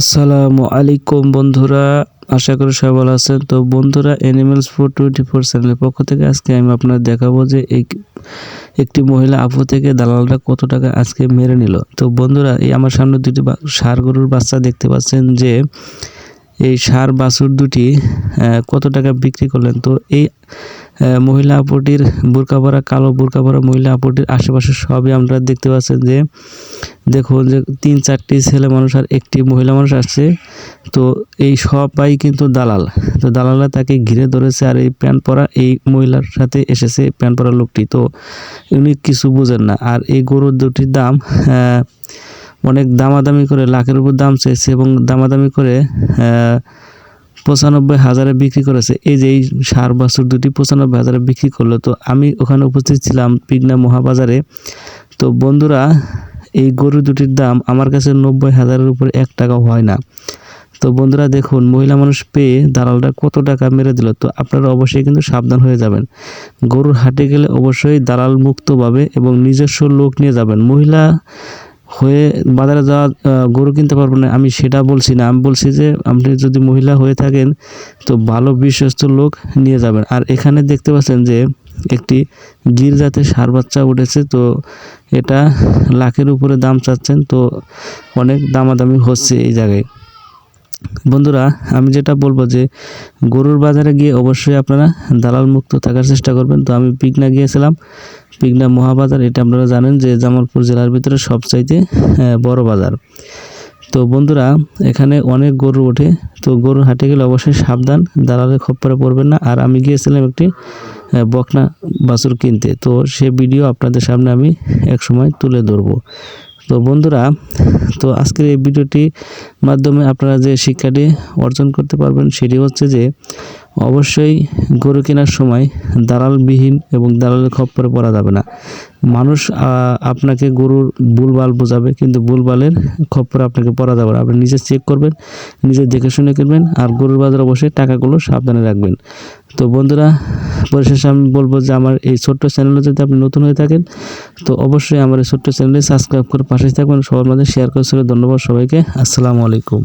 আসসালামু আলাইকুম বন্ধুরা, আশা করি সবাই ভালো আছেন। তো বন্ধুরা অ্যানিমেলস ফোর টোয়েন্টি ফোর চ্যানেলের পক্ষ থেকে আজকে আমি আপনার দেখাবো যে একটি মহিলা আপু থেকে দালালরা কত টাকা আজকে মেরে নিল। তো বন্ধুরা, এই আমার সামনে দুটি ষাঁড় গরুর বাচ্চা দেখতে পাচ্ছেন যে এই সার বাছুর দুটি কত টাকা বিক্রি করলেন। তো এই মহিলা আপুটির বোরকা পরা কালো বোরকা পরা মহিলা আপুটির আশেপাশে সবই আমরা দেখতে পাচ্ছেন যে, দেখুন যে তিন চারটি ছেলে মানুষ আর একটি মহিলা মানুষ আসছে। তো এই সবাই কিন্তু দালাল। তো দালালরা তাকে ঘিরে ধরেছে আর এই প্যান্ট পরা এই মহিলার সাথে এসেছে প্যান্ট পরা লোকটি। তো উনি কিছু বুঝেন না। আর এই গরুর দুটির দাম অনেক দামাদামি করে, লাখের উপর দাম চেয়েছে এবং দামাদামি করে পঁচানব্বই হাজারে বিক্রি করেছে। এই যে এই সার বাছুর দুটি পঁচানব্বই হাজারে বিক্রি করল। তো আমি ওখানে উপস্থিত ছিলাম পিগনা মহাবাজারে। তো বন্ধুরা, এই গরু দুটির দাম আমার কাছে নব্বই হাজারের উপরে এক টাকাও হয় না। তো বন্ধুরা, দেখুন, মহিলা মানুষ পেয়ে দালালটা কত টাকা মেরে দিল। তো আপনারা অবশ্যই কিন্তু সাবধান হয়ে যাবেন। গরুর হাটে গেলে অবশ্যই দালাল মুক্তভাবে এবং নিজস্ব লোক নিয়ে যাবেন। মহিলা হয়ে বাজারে যাওয়া গরু কিনতে পারবেন না, আমি সেটা বলছি না। আমি বলছি যে, আপনি যদি মহিলা হয়ে থাকেন, তো ভালো বিশ্বস্ত লোক নিয়ে যাবেন। আর এখানে দেখতে পাচ্ছেন যে, একটি গির জাতের সার বাচ্চা উঠেছে, তো এটা লাখের উপরে দাম চাচ্ছেন, তো অনেক দামাদামি হচ্ছে এই জায়গায়। বন্ধুরা, আমি যেটা বলব যে গরুর বাজারে গিয়ে অবশ্যই আপনারা দালাল মুক্ত থাকার চেষ্টা করবেন। তো আমি পিকনা গিয়েছিলাম। পিকনা মহাবাজার, এটা আপনারা জানেন যে জামালপুর জেলার ভিতরে সবচাইতে বড় বাজার। তো বন্ধুরা, এখানে অনেক গরু ওঠে। তো গরুর হাটে গেলে অবশ্যই সাবধান, দালালের খপ্পরে পড়বেন না। আর আমি গিয়েছিলাম একটি বকনা বাছুর কিনতে। তো সে ভিডিও আপনাদের সামনে আমি এক সময় তুলে ধরবো। তো বন্ধুরা, তো আজকের এই ভিডিওটি মাধ্যমে আপনারা যে শিক্ষাটি অর্জন করতে পারবেন সেটি হচ্ছে যে অবশ্যই গরু কেনার সময় দালালবিহীন এবং দালালের খপ্পরে পড়া যাবে না। মানুষ আপনাকে গরুর ভুলভাল বোঝাবে, কিন্তু ভুলভালের খপ্পরে আপনাকে পড়া যাবে না। আপনি নিজে চেক করবেন, নিজে দেখে শুনে কিনবেন, আর গরুর বাজারে অবশ্যই টাকাগুলো সাবধানে রাখবেন। তো বন্ধুরা, পরিশেষে আমি বলব যে আমার এই ছোট্ট চ্যানেলে যদি আপনি নতুন হয়ে থাকেন, তো অবশ্যই আমার এই ছোট্ট চ্যানেলে সাবস্ক্রাইব করে পাশে থাকবেন, সবার মাঝে শেয়ার করে ধন্যবাদ সবাইকে। আসসালামু আলাইকুম।